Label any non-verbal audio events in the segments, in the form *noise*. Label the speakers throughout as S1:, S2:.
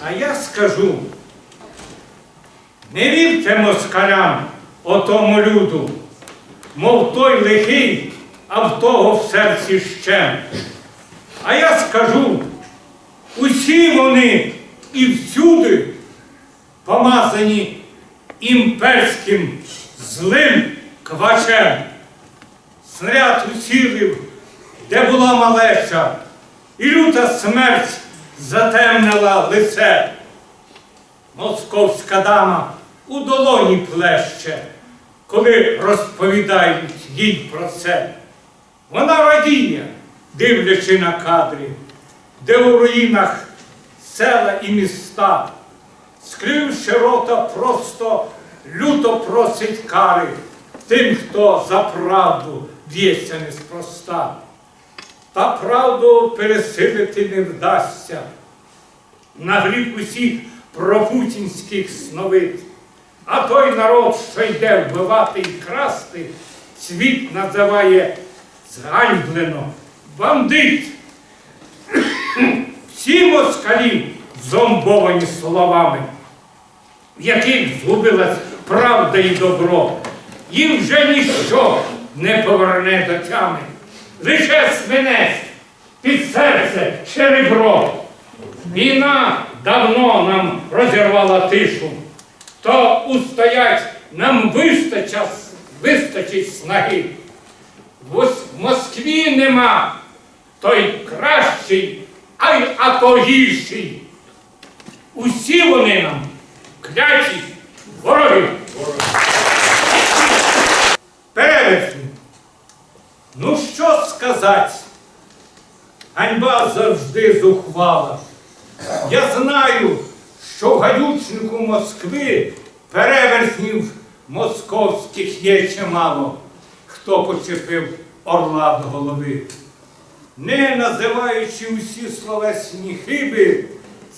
S1: А я скажу, не вірте москалям, отому люду, мов той лихий, а в того в серці ще. А я скажу, усі вони і всюди помазані імперським злим квачем. Снаряд уцілив, де була малеча, і люта смерть затемнила лице. Московська дама у долоні плеще, коли розповідають їй про це. Вона радіє, дивлячи на кадри, де у руїнах села і міста, скривши рота, просто люто просить кари тим, хто за правду б'ється неспроста. Та правду пересилити не вдасться. На гріб усіх пропутінських сновид. А той народ, що йде вбивати і красти, світ називає зганьблено, бандит. *clears throat* Всі москалі зомбовані словами, в яких згубилась правда і добро. Їм вже ніщо не поверне до тями. Лише свинець під серце ще ребро. Війна давно нам розірвала тишу, то устоять нам вистачить, вистачить снаги. В Москві нема той кращий, а й а. Усі вони нам кляті вороги. Перевертні. Ну що сказати? Ганьба завжди зухвала. Я знаю, що в гадючнику Москви перевертнів московських є чимало, хто почепив орла до голови. Не називаючи усі словесні хиби,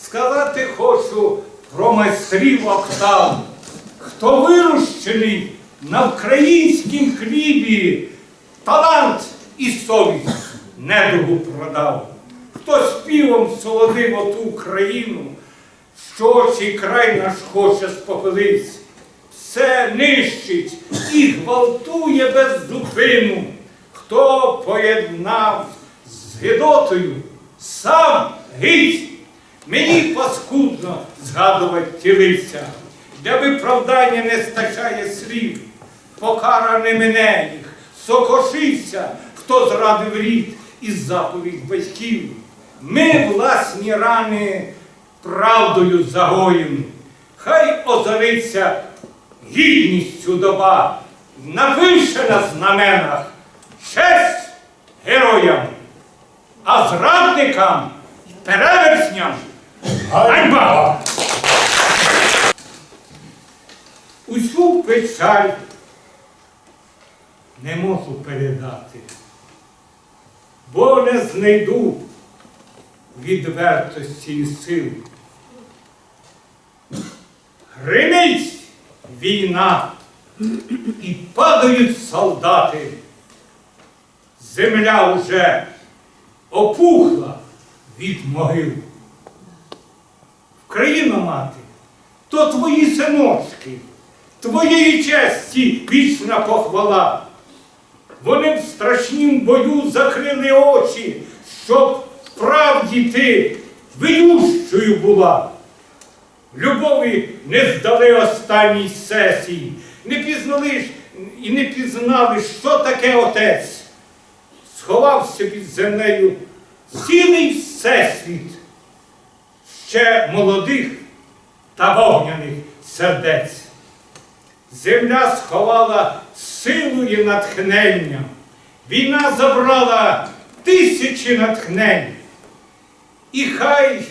S1: сказати хочу про майстрів октав, хто вирощений на українськім хлібі, талант і совість недугу продав. Хто співом солодив оту Україну, що очі край наш хоче спопелись, все нищить і гвалтує без зупину. Хто поєднав з гидотою, сам гить. Мені паскудно згадувати ті лиця, для виправдання не стачає слів, покара не мине їх, сокошився, хто зрадив рід і заповідь батьків. Ми власні рани правдою загоїм, хай озариться гідністю доба, напише на знаменах честь героям, а зрадникам і переверсням ганьба. Усю печаль не можу передати, бо не знайду відвертості і сил. Гримить війна і падають солдати. Земля уже опухла від могил. Країна мати, то твої синочки, твоєї честі вічна похвала. Вони в страшнім бою закрили очі, щоб справді ти виющою була. Любові не здали останній сесії, не пізнали і не пізнали, що таке отець. Сховався під землею цілий всесвіт ще молодих та вогняних сердець. Земля сховала силу і натхнення. Війна забрала тисячі натхнень. І хай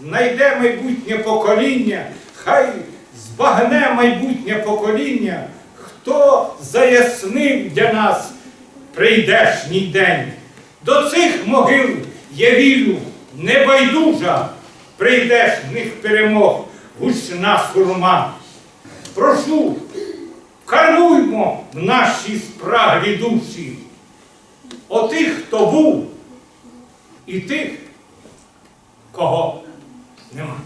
S1: знайде майбутнє покоління, хай збагне майбутнє покоління, хто заяснив для нас прийдешній день. До цих могил я вірю, небайдужа прийдешних перемог гучна сурма. Прошу, кануймо в наші спраглі душі отих, хто був, і тих, кого нема.